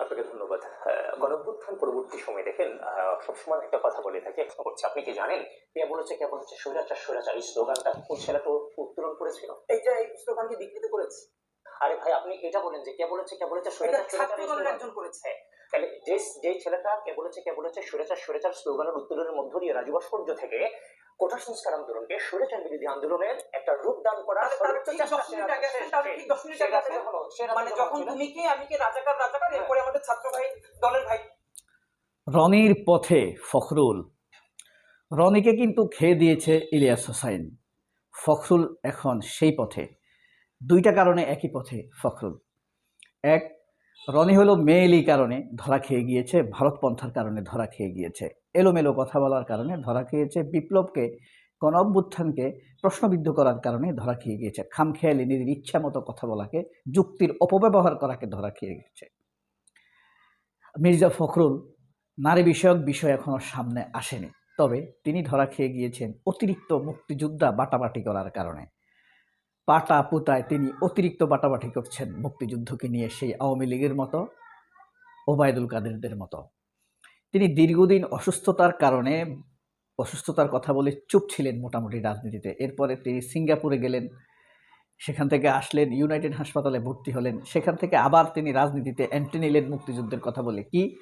আপনাকে ধন্যবাদ। আহ, পরবর্তী সময় দেখেন সবসময় একটা কথা বলে থাকে প্রশ্ন করছে আপনি কি জানেন? কে বলেছে কে বলেছে? স্বৈরাচার স্বৈরাচার। এই স্লোগানটা কোন ছেলে তো উত্তোলন করেছিল? এইটা এই স্লোগানকে বিকৃত করেছে। আরে ভাই আপনি এটা বলেন যে কে বলেছে কে বলেছে? স্বৈরাচার এই। একজন করেছে। তাহলে যে যে ছেলেটা কে বলেছে কে বলেছে? স্বৈরাচার স্বৈরাচার স্লোগানের উত্তোলনের মধ্য দিয়ে রাজু ভাস্কর্য থেকে কোটা সংস্কার আন্দোলনকে বিরোধী আন্দোলনের একটা রূপ দান। যখন মানে যখন তুমি কে আমি কে রাজাকার রাজাকার এরপরে আমাদের ছাত্র ভাই দলের ভাই? রনির পথে ফখরুল। রনিকে কিন্তু খেয়ে দিয়েছে ইলিয়াস হোসাইন। ফখরুল এখন সেই পথে। দুইটা কারণে একই পথে ফখরুল। এক রনি হলো মেয়েলি কারণে ধরা খেয়ে গিয়েছে ভারতপন্থার কারণে ধরা খেয়ে গিয়েছে। এলোমেলো কথা বলার কারণে ধরা খেয়েছে বিপ্লবকে গণ অভ্যুত্থানকে প্রশ্নবিদ্ধ করার কারণে ধরা খেয়ে গিয়েছে। খামখেয়ালি নিজের ইচ্ছা মতো কথা বলাকে, যুক্তির অপব্যবহার করাকে ধরা খেয়ে গেছে মির্জা ফখরুল নারী বিষয়ক বিষয় এখনও সামনে আসেনি, তবে তিনি ধরা খেয়ে গিয়েছেন অতিরিক্ত মুক্তিযোদ্ধা বাটাবাটি করার কারণে। পাটা পুতায় তিনি অতিরিক্ত বাটাবাটি করছেন মুক্তিযুদ্ধকে নিয়ে সেই আওয়ামী লীগের মতো, ওবায়দুল কাদেরদের মতো। তিনি দীর্ঘদিন অসুস্থতার কারণে অসুস্থতার কথা বলে চুপ ছিলেন মোটামুটি রাজনীতিতে। এরপরে তিনি সিঙ্গাপুরে গেলেন, সেখান থেকে আসলেন, ইউনাইটেড হাসপাতালে ভর্তি হলেন। সেখান থেকে আবার তিনি রাজনীতিতে এন্ট্রি নিলেন মুক্তিযুদ্ধের কথা বলে। কি?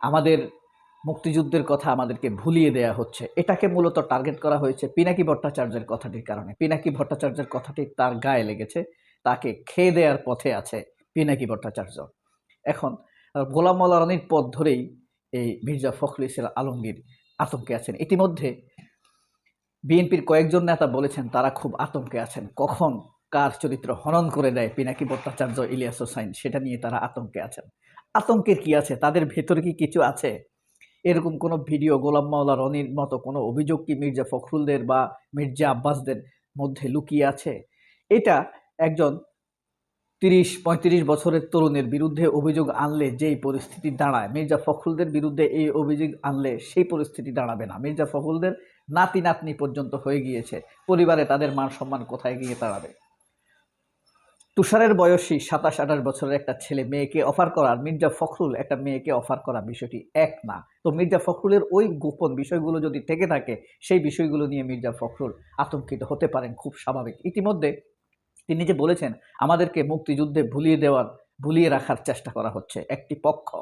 আমাদের মুক্তিযুদ্ধের কথা আমাদেরকে ভুলিয়ে দেয়া হচ্ছে। এটাকে মূলত টার্গেট করা হয়েছে পিনাকি ভট্টাচার্যের কথাটির কারণে। পিনাকি ভট্টাচার্যের কথাটি তার গায়ে লেগেছে, তাকে খেয়ে দেওয়ার পথে আছে পিনাকি ভট্টাচার্য। এখন, গোলাম মোল্লা রানীর পথ ধরেই এই মির্জা ফখরুল ইসলাম আলমগীর আতঙ্কে আছেন। ইতিমধ্যে বিএনপির কয়েকজন নেতা বলেছেন তারা খুব আতঙ্কে আছেন। কখন কার চরিত্র হনন করে দেয় পিনাকি ভট্টাচার্য, ইলিয়াস হোসাইন, সেটা নিয়ে তারা আতঙ্কে আছেন। আতঙ্কের কি আছে? তাদের ভেতরে কি কিছু আছে? এরকম কোনো ভিডিও গোলাম মাওলা রনির মতো কোনো অভিযোগ কি মির্জা ফখরুলদের বা মির্জা আব্বাসদের মধ্যে লুকিয়ে আছে? এটা একজন তিরিশ, পঁয়ত্রিশ বছরের তরুণের বিরুদ্ধে অভিযোগ আনলে যেই পরিস্থিতি দাঁড়ায়, মির্জা ফখরুলদের বিরুদ্ধে এই অভিযোগ আনলে সেই পরিস্থিতি দাঁড়াবে না। মির্জা ফখরুলদের নাতি নাতনি পর্যন্ত হয়ে গিয়েছে, পরিবারে তাদের মান সম্মান কোথায় গিয়ে দাঁড়াবে? তুষারের বয়সী সাতাশ, আঠাশ বছরের একটা ছেলে মেয়েকে অফার করা আর মির্জা ফখরুল একটা মেয়েকে অফার করা বিষয়টি এক না। তো মির্জা ফখরুলের ওই গোপন বিষয়গুলো যদি থেকে থাকে, সেই বিষয়গুলো নিয়ে মির্জা ফখরুল আতঙ্কিত হতে পারেন খুব স্বাভাবিক। ইতিমধ্যে তিনি যে বলেছেন, আমাদেরকে মুক্তিযুদ্ধে ভুলিয়ে দেওয়ার, ভুলিয়ে রাখার চেষ্টা করা হচ্ছে, একটি পক্ষ।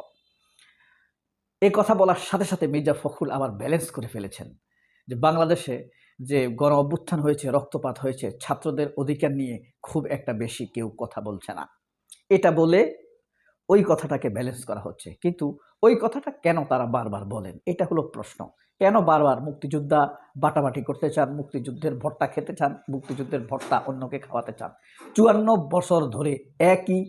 এই কথা বলার সাথে সাথে মির্জা ফখরুল আবার ব্যালেন্স করে ফেলেছেন। যে বাংলাদেশে যে গণ অভ্যুত্থান হয়েছে, রক্তপাত হয়েছে, ছাত্রদের অধিকার নিয়ে খুব একটা বেশি কেউ কথা বলছে না। এটা বলে ওই কথাটাকে ব্যালেন্স করা হচ্ছে। কিন্তু ওই কথাটা কেন তারা বারবার বলেন? এটা হলো প্রশ্ন। কেন বারবার মুক্তিযোদ্ধা বাটাবাটি করতে চান, মুক্তিযুদ্ধের ভট্টা খেতে চান, মুক্তিযুদ্ধের ভট্টা অন্যকে খাওয়াতে চান? চুয়ান্ন বছর ধরে একই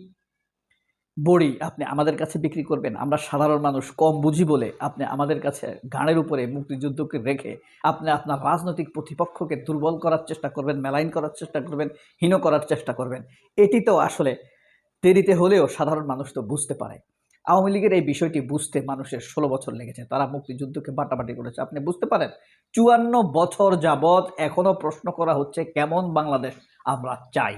বড়ি আপনি আমাদের কাছে বিক্রি করবেন। আমরা সাধারণ মানুষ, কম বুঝি বলে আপনি আমাদের কাছে গানের উপরে মুক্তিযুদ্ধকে রেখে আপনি আপনার রাজনৈতিক প্রতিপক্ষকে দুর্বল করার চেষ্টা করবেন, মেলাইন করার চেষ্টা করবেন, হীন করার চেষ্টা করবেন। এটি তো আসলে দেরিতে হলেও সাধারণ মানুষ তো বুঝতে পারে। আওয়ামী লীগের এই বিষয়টি বুঝতে মানুষের ষোলো বছর লেগেছে। তারা মুক্তিযুদ্ধকে বাটাবাটি করেছে। আপনি বুঝতে পারেন, চুয়ান্ন বছর যাবৎ এখনও প্রশ্ন করা হচ্ছে, কেমন বাংলাদেশ আমরা চাই?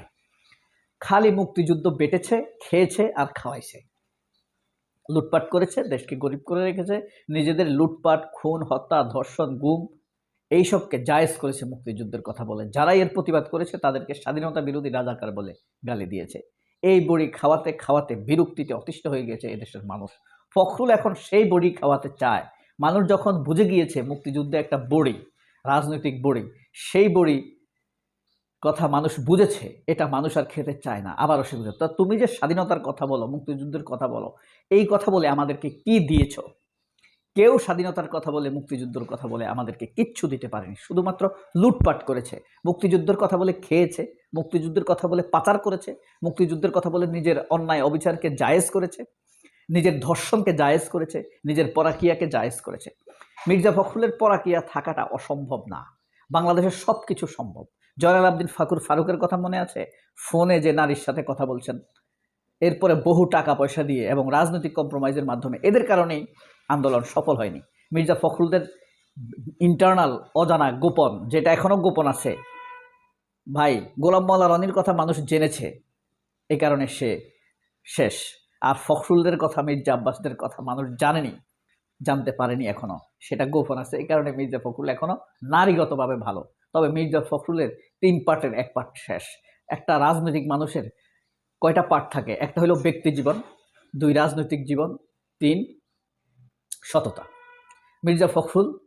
খালি মুক্তিযুদ্ধ বেটেছে, খেয়েছে আর খাওয়াইছে। লুটপাট করেছে, দেশকে গরিব করে রেখেছে, নিজেদের লুটপাট, খুন, হত্যা, ধর্ষণ, গুম, এইসবকে জায়েজ করেছে মুক্তিযুদ্ধের কথা বলে। যারা এর প্রতিবাদ করেছে, তাদেরকে স্বাধীনতা বিরোধী রাজাকার বলে গালি দিয়েছে। এই বড়ি খাওয়াতে খাওয়াতে বিরক্তিতে অতিষ্ঠ হয়ে গেছে এদেশের মানুষ। ফখরুল এখন সেই বড়ি খাওয়াতে চায়। মানুষ যখন বুঝে গিয়েছে মুক্তিযুদ্ধে একটা বড়ি, রাজনৈতিক বড়ি, সেই বড়ি কথা মানুষ বুঝেছে, এটা মানুষ আর খেতে চায় না, আবারও সে বুঝে। তা তুমি যে স্বাধীনতার কথা বলো, মুক্তিযুদ্ধের কথা বলো, এই কথা বলে আমাদেরকে কি দিয়েছ? কেউ স্বাধীনতার কথা বলে, মুক্তিযুদ্ধের কথা বলে আমাদেরকে কিচ্ছু দিতে পারেনি। শুধুমাত্র লুটপাট করেছে। মুক্তিযুদ্ধের কথা বলে খেয়েছে। মুক্তিযুদ্ধের কথা বলে পাচার করেছে, মুক্তিযুদ্ধের কথা বলে নিজের অন্যায় অবিচারকে জায়েজ করেছে, নিজের ধর্ষণকে জায়েজ করেছে, নিজের পরাকিয়াকে জায়েজ করেছে। মির্জা ফখরুলের পরাকিয়া থাকাটা অসম্ভব না। বাংলাদেশের সব কিছু সম্ভব। জয়নাল আবদিন ফাকুর ফারুকের কথা মনে আছে? ফোনে যে নারীর সাথে কথা বলছেন, এরপরে বহু টাকা পয়সা দিয়ে এবং রাজনৈতিক কম্প্রোমাইজের মাধ্যমে, এদের কারণেই আন্দোলন সফল হয়নি। মির্জা ফখরুলদের ইন্টারনাল অজানা গোপন, যেটা এখনও গোপন আছে ভাই গোলাম মোল্লা রনির কথা মানুষ জেনেছে। এ কারণে সে শেষ। আর ফখরুলদের কথা, মির্জা আব্বাসদের কথা মানুষ জানেনি, জানতে পারেনি এখনও। সেটা গোপন আছে। এই কারণে মির্জা ফখরুল এখনও নারীগতভাবে ভালো। তবে মির্জা ফখরুলের তিন পার্টের এক পার্ট শেষ। একটা রাজনৈতিক মানুষের কয়টা পার্ট থাকে? একটা হলো ব্যক্তি জীবন, দুই রাজনৈতিক জীবন, তিন সততা। মির্জা ফখরুল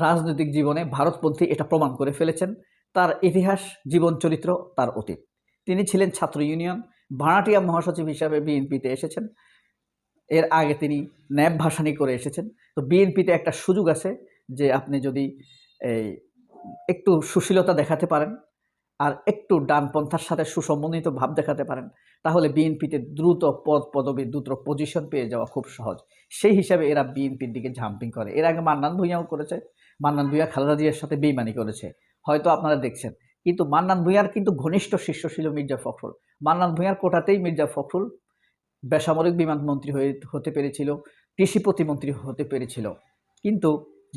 রাজনৈতিক জীবনে ভারতপন্থী এটা প্রমাণ করে ফেলেছেন। তার ইতিহাস, জীবন চরিত্র, তার অতীত। তিনি ছিলেন ছাত্র ইউনিয়ন, ভাড়াটিয়া মহাসচিব হিসাবে বিএনপিতে এসেছেন। এর আগে তিনি ন্যাব ভাসানি করে এসেছেন। তো বিএনপিতে একটা সুযোগ আছে যে আপনি যদি এই একটু সুশীলতা দেখাতে পারেন আর একটু ডানপন্থার সাথে সুসম্বন্ধিত ভাব দেখাতে পারেন, তাহলে বিএনপিতে দ্রুত পদ পদবি, দ্রুত পজিশন পেয়ে যাওয়া খুব সহজ। সেই হিসাবে এরা বিএনপির দিকে জাম্পিং করে। এর আগে মান্নান ভূঁইয়াও করেছে। মান্নান ভূঁইয়া খালেদা জিয়ার সাথে বেইমানি করেছে। হয়তো আপনারা দেখছেন। কিন্তু মান্নান ভূঁইয়ার কিন্তু ঘনিষ্ঠ শিষ্য ছিল মির্জা ফখরুল। মান্নান ভূঁইয়ার কোটাতেই মির্জা ফখরুল বেসামরিক বিমানমন্ত্রী হয়ে হতে পেরেছিল, কৃষি প্রতিমন্ত্রী হতে পেরেছিল। কিন্তু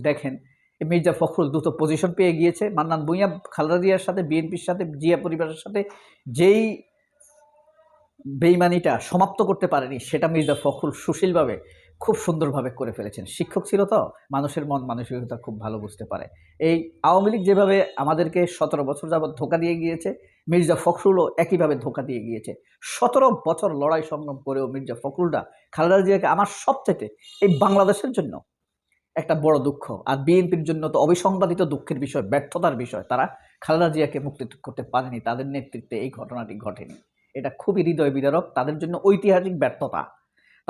দেখেন মির্জা ফখরুল দ্রুত পজিশন পেয়ে গিয়েছে। মান্নান ভূঁইয়া, খালেদা জিয়ার সাথে, বিএনপির সাথে, জিয়া পরিবারের সাথে যেই বেইমানিটা সমাপ্ত করতে পারেনি, সেটা মির্জা ফখরুল সুশীলভাবে খুব সুন্দরভাবে করে ফেলেছেন। শিক্ষক ছিল তো, মানুষের মন মানসিকতা খুব ভালো বুঝতে পারে। এই আওয়ামী লীগ যেভাবে আমাদেরকে সতেরো বছর যাবৎ ধোকা দিয়ে গিয়েছে, মির্জা ফখরুলও একইভাবে ধোকা দিয়ে গিয়েছে। সতেরো বছর লড়াই সংগ্রাম করেও মির্জা ফখরুলরা খালেদা জিয়াকে আমার সবচেয়ে এই বাংলাদেশের জন্য একটা বড় দুঃখ। আর বিএনপির জন্য তো অবিসংবাদিত দুঃখের বিষয়, ব্যর্থতার বিষয়। তারা খালেদা জিয়াকে মুক্তি করতে পারেনি, তাদের নেতৃত্বে এই ঘটনাটি ঘটেনি। এটা খুবই হৃদয় বিদারক তাদের জন্য ঐতিহাসিক ব্যর্থতা।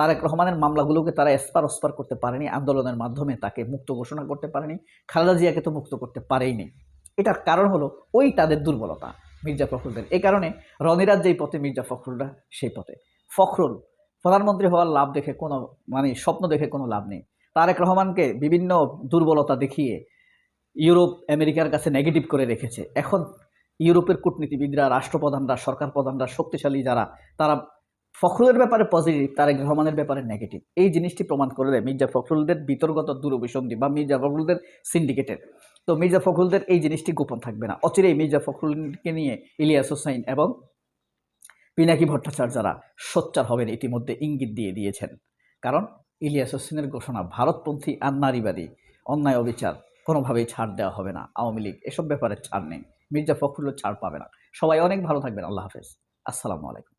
তারেক রহমানের মামলাগুলোকে তারা এসপার ওসপার করতে পারেনি, আন্দোলনের মাধ্যমে তাকে মুক্ত ঘোষণা করতে পারেনি, খালেদা জিয়াকে তো মুক্ত করতে পারেইনি। এটার কারণ হলো ওই তাদের দুর্বলতা মির্জা ফখরুলদের। এই কারণে রনিরাজ যেই পথে, মির্জা ফখরুলরা সেই পথে। ফখরুল প্রধানমন্ত্রী হওয়ার লাভ দেখে কোনো মানে স্বপ্ন দেখে কোনো লাভ নেই। তারেক রহমানকে বিভিন্ন দুর্বলতা দেখিয়ে ইউরোপ, আমেরিকার কাছে নেগেটিভ করে রেখেছে। এখন ইউরোপের কূটনীতিবিদরা, রাষ্ট্রপ্রধানরা, সরকার প্রধানরা, শক্তিশালী যারা, তারা ফখরুলের ব্যাপারে পজিটিভ তারেক রহমানের ব্যাপারে নেগেটিভ এই জিনিসটি প্রমাণ করে দেয় মির্জা ফখরুলদের বিতর্গত দূরভিসন্ধি বা মির্জা ফখরুলদের সিন্ডিকেটের তো মির্জা ফখরুলদের এই জিনিসটি গোপন থাকবে না। অচিরেই মির্জা ফখরুলকে নিয়ে ইলিয়াস হোসাইন এবং পিনাকি ভট্টাচার্যরা সোচ্চার হবেন ইতিমধ্যে ইঙ্গিত দিয়ে দিয়েছেন। কারণ ইলিয়াস হোসেনের ঘোষণা ভারতপন্থী আর নারীবাদী অন্যায় অবিচার কোনোভাবেই ছাড় দেওয়া হবে না। আওয়ামী লীগ এসব ব্যাপারে ছাড় নেই। মির্জা ফখরুলও ছাড় পাবে না। সবাই অনেক ভালো থাকবেন। আল্লাহ হাফেজ। আসসালামু আলাইকুম।